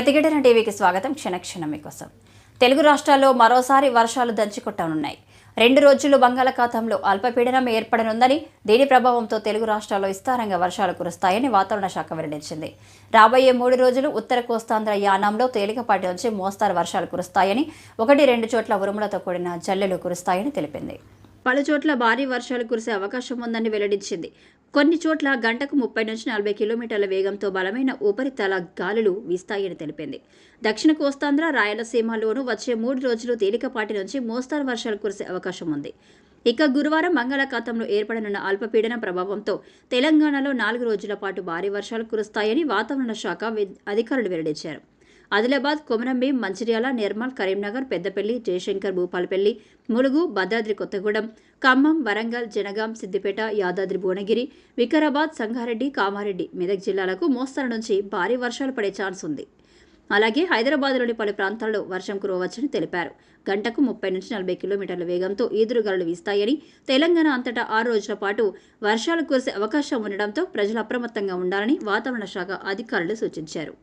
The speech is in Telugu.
ప్రతిఘటన టీవీకి స్వాగతం. క్షణక్షణం మీకోసం. తెలుగు రాష్ట్రాల్లో మరోసారి వర్షాలు దంచుకొట్టనున్నాయి. రెండు రోజులు బంగాళాఖాతంలో అల్పపీడనం ఏర్పడనుందని దీని ప్రభావంతో తెలుగు రాష్ట్రాల్లో విస్తారంగా వర్షాలు కురుస్తాయని వాతావరణ శాఖ వెల్లడించింది. రాబోయే మూడు రోజులు ఉత్తర కోస్తాంధ్ర యానాంలో తేలికపాటి నుంచి మోస్తారు వర్షాలు కురుస్తాయని ఒకటి రెండు చోట్ల ఉరుములతో కూడిన జల్లెలు కురుస్తాయని తెలిపింది. పలు చోట్ల భారీ వర్షాలు కురిసే అవకాశం ఉందని వెల్లడించింది. కొన్ని చోట్ల గంటకు ముప్పై నుంచి నలభై కిలోమీటర్ల వేగంతో బలమైన ఉపరితల గాలులు వీస్తాయని తెలిపింది. దక్షిణ కోస్తాంధ్ర రాయలసీమలోనూ వచ్చే మూడు రోజులు తేలికపాటి నుంచి మోస్తారు వర్షాలు కురిసే అవకాశం ఉంది. ఇక గురువారం బంగాళాఖాతంలో ఏర్పడనున్న అల్పపీడన ప్రభావంతో తెలంగాణలో నాలుగు రోజుల పాటు భారీ వర్షాలు కురుస్తాయని వాతావరణ శాఖ అధికారులు వెల్లడించారు. ఆదిలాబాద్ కొమరంభీం మంచిర్యాల నిర్మల్ కరీంనగర్ పెద్దపల్లి జయశంకర్ భూపాలపల్లి ములుగు భద్రాద్రి కొత్తగూడెం ఖమ్మం వరంగల్ జనగాం సిద్దిపేట యాదాద్రి భువనగిరి వికారాబాద్ సంగారెడ్డి కామారెడ్డి మెదక్ జిల్లాలకు మోస్తరు నుంచి భారీ వర్షాలు పడే ఛాన్స్ ఉంది. అలాగే హైదరాబాద్లోని పలు ప్రాంతాల్లో వర్షం కురవచ్చని తెలిపారు. గంటకు ముప్పై నుంచి నలభై కిలోమీటర్ల వేగంతో ఈదురుగాలు వీస్తాయని తెలంగాణ అంతటా ఆరు రోజుల పాటు వర్షాలు కురిసే అవకాశం ఉండడంతో ప్రజలు అప్రమత్తంగా ఉండాలని వాతావరణ శాఖ అధికారులు సూచించారు.